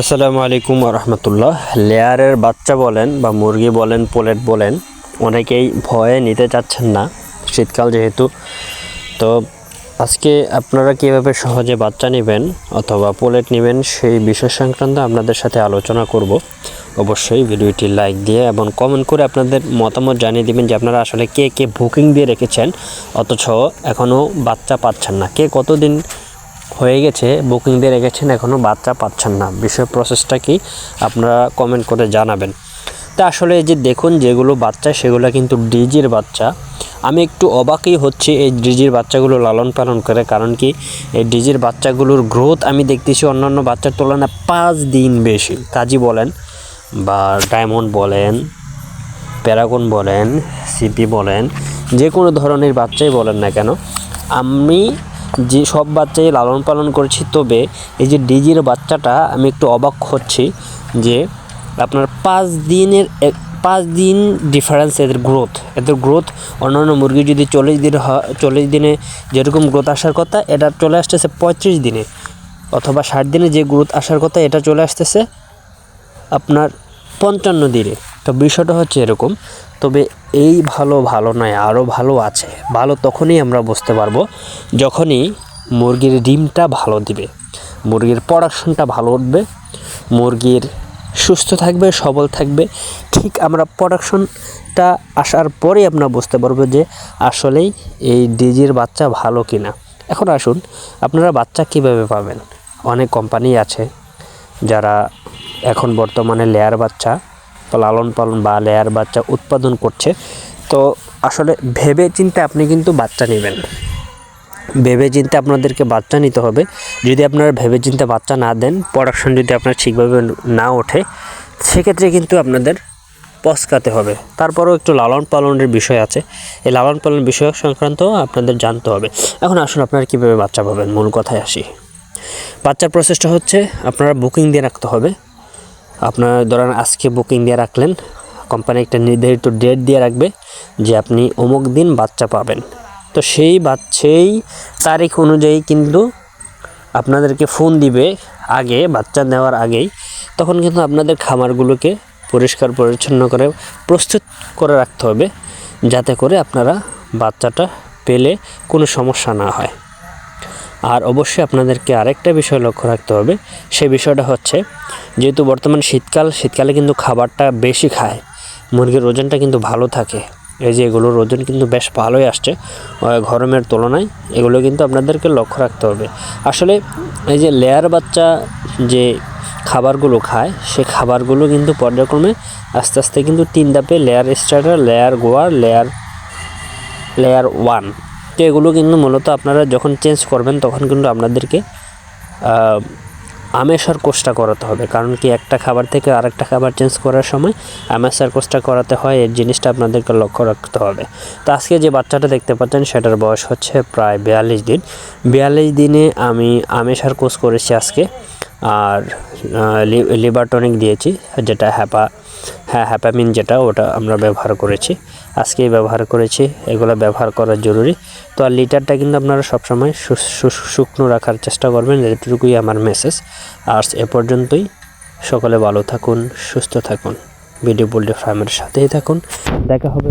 আসসালামু আলাইকুম রহমতুল্লাহ লেয়ারের বাচ্চা বলেন বা মুরগি বলেন, পোলেট বলেন, অনেকেই ভয়ে নিতে চাচ্ছেন না। শীতকাল যেহেতু, তো আজকে আপনারা কীভাবে সহজে বাচ্চা নেবেন অথবা পোলেট নেবেন সেই বিষয় সংক্রান্ত আপনাদের সাথে আলোচনা করব। অবশ্যই ভিডিওটি লাইক দিয়ে এবং কমেন্ট করে আপনাদের মতামত জানিয়ে দিবেন যে আপনারা আসলে কে কে বুকিং দিয়ে রেখেছেন, অথচ এখনও বাচ্চা পাচ্ছেন না। কে কতদিন হয়ে গেছে বুকিং দিয়ে রেখেছেন এখনও বাচ্চা পাচ্ছেন না। বিষয় প্রসেসটা কি আপনারা কমেন্ট করে জানাবেন। তা আসলে যে দেখুন, যেগুলো বাচ্চা, সেগুলো কিন্তু ডিজির বাচ্চা। আমি একটু অবাকই হচ্ছে এই ডিজির বাচ্চাগুলো লালন পালন করে, কারণ কি এই ডিজির বাচ্চাগুলোর গ্রোথ আমি দেখতেছি অন্যান্য বাচ্চার তুলনায় পাঁচ দিন বেশি। কাজী বলেন বা ডায়মন্ড বলেন, প্যারাগন বলেন, সিপি বলেন, যে কোনো ধরনের বাচ্চাই বলেন না কেন, আমি যে সব বাচ্চাই লালন পালন করেছি, তবে এই যে ডিজির বাচ্চাটা, আমি একটু অবাক হচ্ছি যে আপনার পাঁচ দিনের পাঁচ দিন ডিফারেন্স এদের গ্রোথ এদের গ্রোথ অন্যান্য মুরগি যদি চল্লিশ দিন চল্লিশ দিনে যেরকম গ্রোথ আসার কথা, এটা চলে আসতেছে পঁয়ত্রিশ দিনে। অথবা ষাট দিনে যে গ্রোথ আসার কথা, এটা চলে আসতেছে আপনার পঞ্চান্ন দিনে। তো বিষয়টা হচ্ছে এরকম। তবে এই ভালো ভালো নয় আরও ভালো আছে। ভালো তখনই আমরা বুঝতে পারব যখনই মুরগির ডিমটা ভালো দিবে, মুরগির প্রোডাকশনটা ভালো উঠবে, মুরগির সুস্থ থাকবে, সবল থাকবে। ঠিক আমরা প্রোডাকশনটা আসার পরেই আমরা বুঝতে পারব যে আসলেই এই ডিজির বাচ্চা ভালো কিনা। এখন আসুন, আপনারা বাচ্চা কীভাবে পাবেন? অনেক কোম্পানি আছে যারা এখন বর্তমানে লেয়ার বাচ্চা লালন পালন বা লেয়ার বাচ্চা উৎপাদন করছে। তো আসলে ভেবে চিন্তে আপনি কিন্তু বাচ্চা নেবেন। ভেবে চিন্তে আপনাদেরকে বাচ্চা নিতে হবে। যদি আপনারা ভেবে চিন্তে বাচ্চা না দেন প্রোডাকশন যদি আপনার ঠিকভাবে না ওঠে, সেক্ষেত্রে কিন্তু আপনাদের পস্কাতে হবে। তারপরেও একটু লালন পালনের বিষয় আছে। এই লালন পালন বিষয় সংক্রান্ত আপনাদের জানতে হবে। এখন আসুন আপনারা কীভাবে বাচ্চা পাবেন, মূল কথায় আসি। বাচ্চার প্রসেসটা হচ্ছে আপনারা বুকিং দিয়ে রাখতে হবে। আপনার ধরেন আজকে বুকিং দিয়ে রাখলেন কোম্পানি একটা নির্ধারিত ডেট দিয়ে রাখবে যে আপনি অমুক দিন বাচ্চা পাবেন। তো সেই বাচ্চাই তারিখ অনুযায়ী কিন্তু আপনাদেরকে ফোন দিবে আগে, বাচ্চা নেওয়ার আগেই। তখন কিন্তু আপনাদের খামারগুলোকে পরিষ্কার পরিচ্ছন্ন করে, প্রস্তুত করে রাখতে হবে, যাতে করে আপনারা বাচ্চাটা পেলে কোনো সমস্যা না হয়। আর অবশ্যই আপনাদেরকে আরেকটা বিষয় লক্ষ্য রাখতে হবে সেই বিষয়টা হচ্ছে যেহেতু বর্তমান শীতকাল, শীতকালে কিন্তু খাবারটা বেশি খায়, মুরগির ওজনটা কিন্তু ভালো থাকে। এই যে এগুলোর ওজন কিন্তু বেশ ভালোই আসছে গরমের তুলনায়, এগুলো কিন্তু আপনাদেরকে লক্ষ্য রাখতে হবে। আসলে এই যে লেয়ার বাচ্চা যে খাবারগুলো খায়, সে খাবারগুলো কিন্তু পর্যায়ক্রমে আস্তে আস্তে কিন্তু তিন ধাপে layer starter, layer grower, layer layer one তো এগুলো কিন্তু মূলত আপনারা যখন চেঞ্জ করবেন, তখন কিন্তু আপনাদেরকে আমেশার কোর্সটা করাতে হবে। কারণ কি, একটা খাবার থেকে আরেকটা খাবার চেঞ্জ করার সময় আমেশার কোর্সটা করাতে হয়, এই জিনিসটা আপনাদেরকে লক্ষ্য রাখতে হবে। তো আজকে যে বাচ্চাটা দেখতে পাচ্ছেন, সেটার বয়স হচ্ছে প্রায় বিয়াল্লিশ দিন। বিয়াল্লিশ দিনে আমি আমেশার কোর্স করেছি আজকে, আর লিভার টনিক দিয়েছি, যেটা হ্যাপা হ্যাঁ হ্যাপামিন যেটা, ওটা আমরা ব্যবহার করেছি। আজকেই ব্যবহার করেছি, এগুলো ব্যবহার করা জরুরি। তো আর লিটারটা কিন্তু আপনারা সবসময় শুকনো রাখার চেষ্টা করবেন এটুকুই আমার মেসেজ আর এ পর্যন্তই, সকলে ভালো থাকুন, সুস্থ থাকুন। ভিডিও পোল্ট্রি ফার্মের সাথেই থাকুন। দেখা হবে।